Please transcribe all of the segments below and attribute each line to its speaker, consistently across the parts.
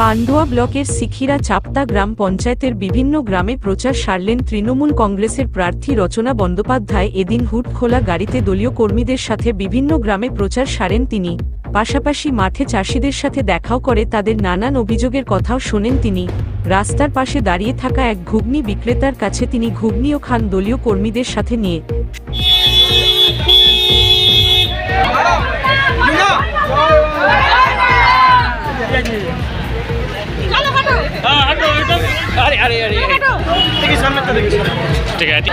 Speaker 1: পান্ডুয়া ব্লকের সিখিরা চাপতা গ্রাম পঞ্চায়েতের বিভিন্ন গ্রামে প্রচার সারলেন তৃণমূল কংগ্রেসের প্রার্থী রচনা বন্দ্যোপাধ্যায়। এদিন হুট খোলা গাড়িতে দলীয় কর্মীদের সাথে বিভিন্ন গ্রামে প্রচার সারেন তিনি। পাশাপাশি মাঠে চাষিদের সাথে দেখাও করে তাদের নানান অভিযোগের কথাও শোনেন তিনি। রাস্তার পাশে দাঁড়িয়ে থাকা এক ঘুগনি বিক্রেতার কাছে তিনি ঘুগনিও খান দলীয় কর্মীদের সাথে নিয়ে
Speaker 2: আরে আরে আরে দেখি সামনে তো দেখি ঠিক আছে।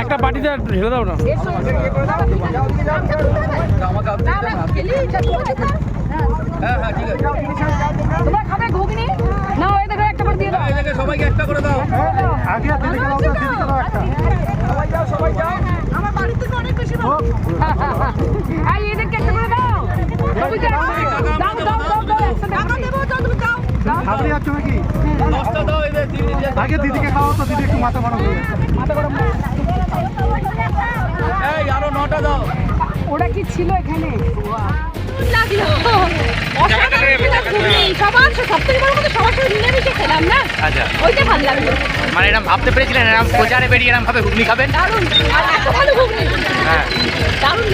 Speaker 2: একটা বাটিতে ঢেলে দাও না।
Speaker 3: একটা করে দাও
Speaker 2: করে দাও
Speaker 3: আমার বাড়িতে
Speaker 4: যাচ্ছ নাকি? আগে দিদিকে খাওয়া তো দিদি একটু মাথা গরম
Speaker 3: মাথা গরম
Speaker 2: এই আরও নটা দাও।
Speaker 3: ওরা কি ছিল এখানে? লাগল সবার সব থেকে বড় কথা সবার সাথে মিলেমিশে খেলাম না
Speaker 2: আচ্ছা।
Speaker 3: ওইটা ভালো লাগল
Speaker 2: মানে এরকম ভাবতে পেরেছিলেন এরকম প্রচারে বেরিয়ে এরকম ভাবে ঘুগনি খাবেন?
Speaker 3: দারুণ। আর এত ভালো ঘুগনি।
Speaker 2: হ্যাঁ।
Speaker 3: দারুণ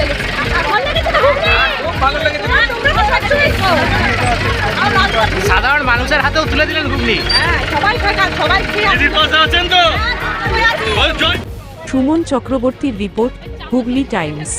Speaker 2: সাধারণ মানুষের হাতেও তুলে দিলেন ঘুগনি।
Speaker 3: হ্যাঁ সবাই খাকা সবাই খেয়ে আসবে।
Speaker 2: পাশে আছেন তো?
Speaker 3: হ্যাঁ।
Speaker 1: সুমন চক্রবর্তীর রিপোর্ট হুগলি টাইমস।